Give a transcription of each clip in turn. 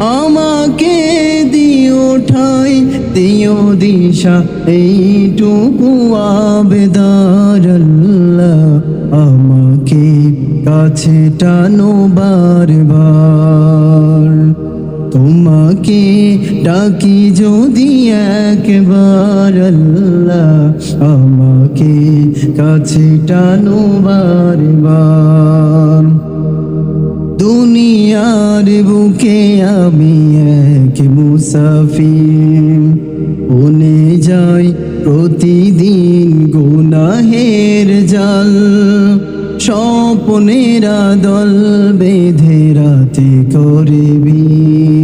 আমাকে দিও ঠাই, দিও দিশা, এইটুকু আবেদার আমাকে কাছে টানো বারবার। তোমাকে ডাকি যদি একবার আমাকে কাছে টানো বারবার। দুনিয়ার বুকে আমি এক মুসাফির। বনে যাই প্রতিদিন গুনাহের জাল, স্বপনেরা দল বেঁধে রাতে করে ভিড়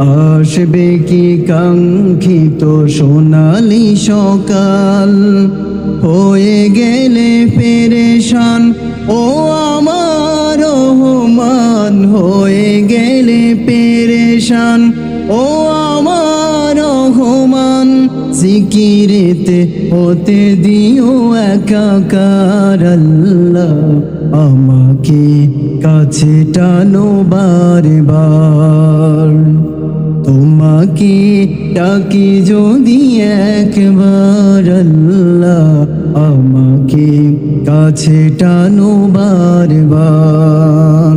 আসবে কি কাঙ্ক্ষিত সোনালি সকাল? হয়ে গেলে পেরেশান, ও আমার রহমান, হয়ে গেলে পেরেশান, ও আমার রহমান, জিকিরেতে হতে দিও একাকার আল্লাহ, আমাকে কাছে টানো বারবার। তোমাকে ডাকি যদি একবার আল্লাহ আমাকে কাছে টানো বারবার।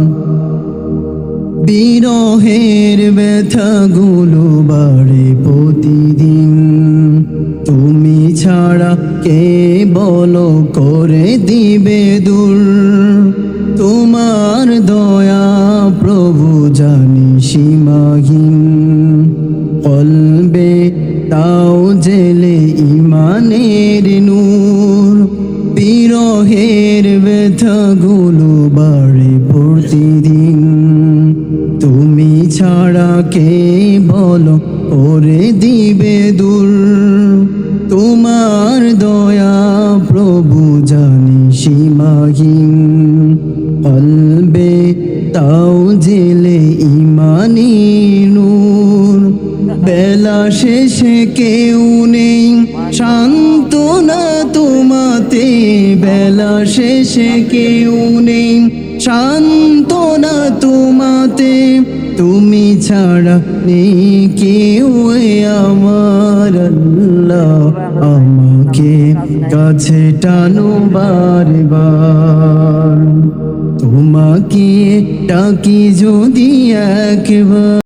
বিরহের ব্যথাগুলো বাড়ে প্রতিদিন। তুমি ছাড়া কে বলো করে দিবে দূর তোমার দয়া প্রভু জানি সীমাহীন। ইমানের নূর, বিরহের ব্যথা ব্যথাগুলো বাড়ে প্রতিদিন। তুমি ছাড়া কে বলো, ওরে দিবে দূর। তোমার দয়া প্রভু জানি সীমাহীন। শেষে কেউ নেই। শান্তনা তোমাতে, বেলা শেষে কেউ নেই। শান্তনা তোমাতে, তুমি ছাড়া নেই কেউ আমার আমাকে কাছে টানো বারবার। তোমাকে ডাকি যদি একবার।